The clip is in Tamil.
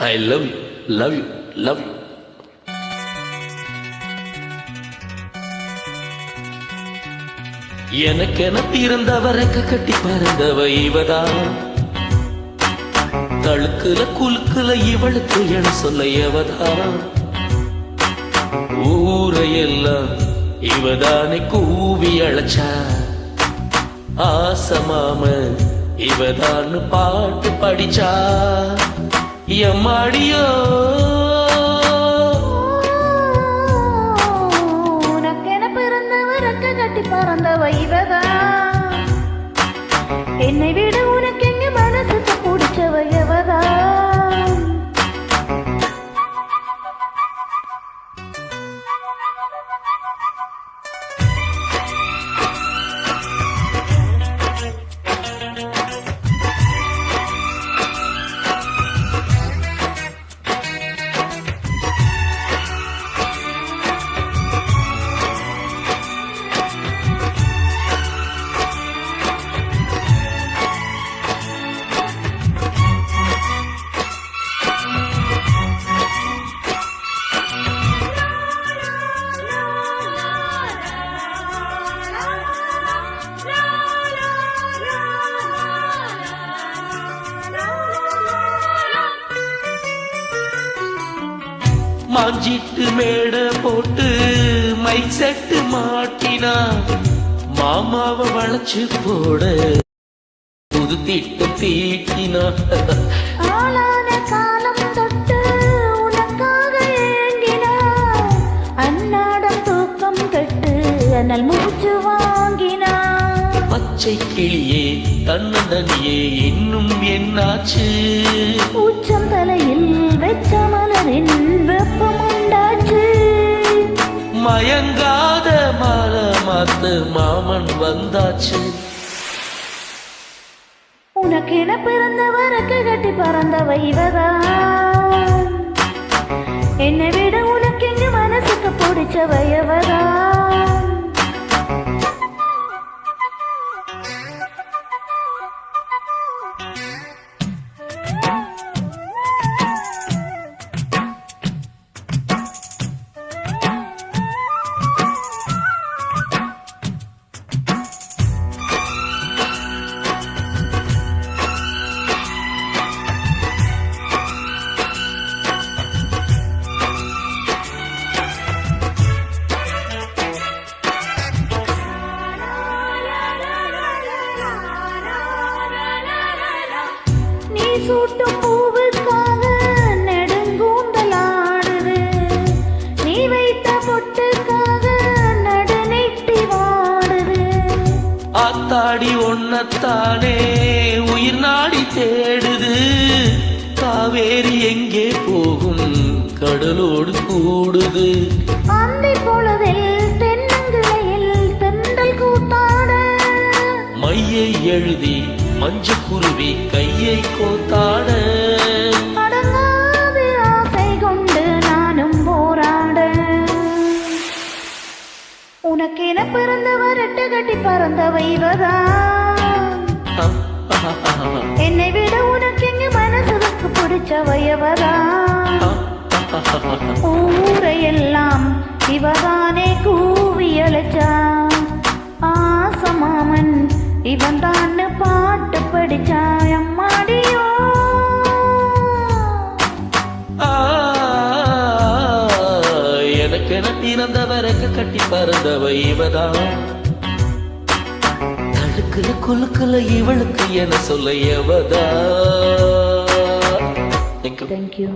I love you love you love you எனக்கென பிறந்தவரக்க கட்டி பறந்தவ இவதா? தழுக்குல குலுக்குல இவளுக்கு என சொல்ல எவதா? ஊரையெல்லாம் இவதானே கூவி அழைச்சா. ஆசமாம இவதான் பாட்டு படிச்சா. எம்மாடியோ உனக்கென பிறந்தவர் கட்டி பறந்தவ இவதான் மாஞ்சிட்டு மேட போட்டு மைக் செட்டு மாட்டினா மாமாவை வளைச்சு போட புது திட்டம் தீட்டினா. அன்னாடம் தூக்கம் அனல் மூச்சு பச்சை கிளியே தன்னந்தனியே இன்னும் என்னாச்சு? உச்சம் தலையில் வெச்ச மலரின் வெப்பம் உண்டாச்சு மயங்காத மாலை மாத்து மாமன் வந்தாச்சு. உனக்கென பிறந்தவருக்கு கட்டி பறந்தவ இவதான். என்னை விட உனக்கு எங்க மனசுக்கு பிடிச்சவ சூட்டும் பூவுக்காக நெடுங்கூந்தலாடுது. நீ வைத்த பொட்டுக்காக நடுநெட்டி வாடுது. ஆத்தாடி ஒன்னத்தானே உயிர் நாடி தேடுது. காவேரி எங்கே போகும் கடலோடு கூடுது. அந்தி பொழுதில் தென்னங்கிளையில் தென்றல் கூத்தாட. மையை எழுதி மஞ்ச குருவி கையை கோத்தாட. உனக்கென பிறந்தவர் எட்டு கட்டி பறந்தவ இவதான் என்னை விட உனக்கு எங்க மனசுக்கு பிடிச்சவ இவதான் ஊரையெல்லாம் இவதானே கூவி அழைச்சா ஆசமாமன் இவன் தான் பா படிச்சா அம்மாடியோ ஆ, எனக்கென பிறந்தவரக்க கட்டி பறந்தவ இவதான். தழுக்குல இவளுக்கு என சொல்ல எவதா. தேங்க்யூ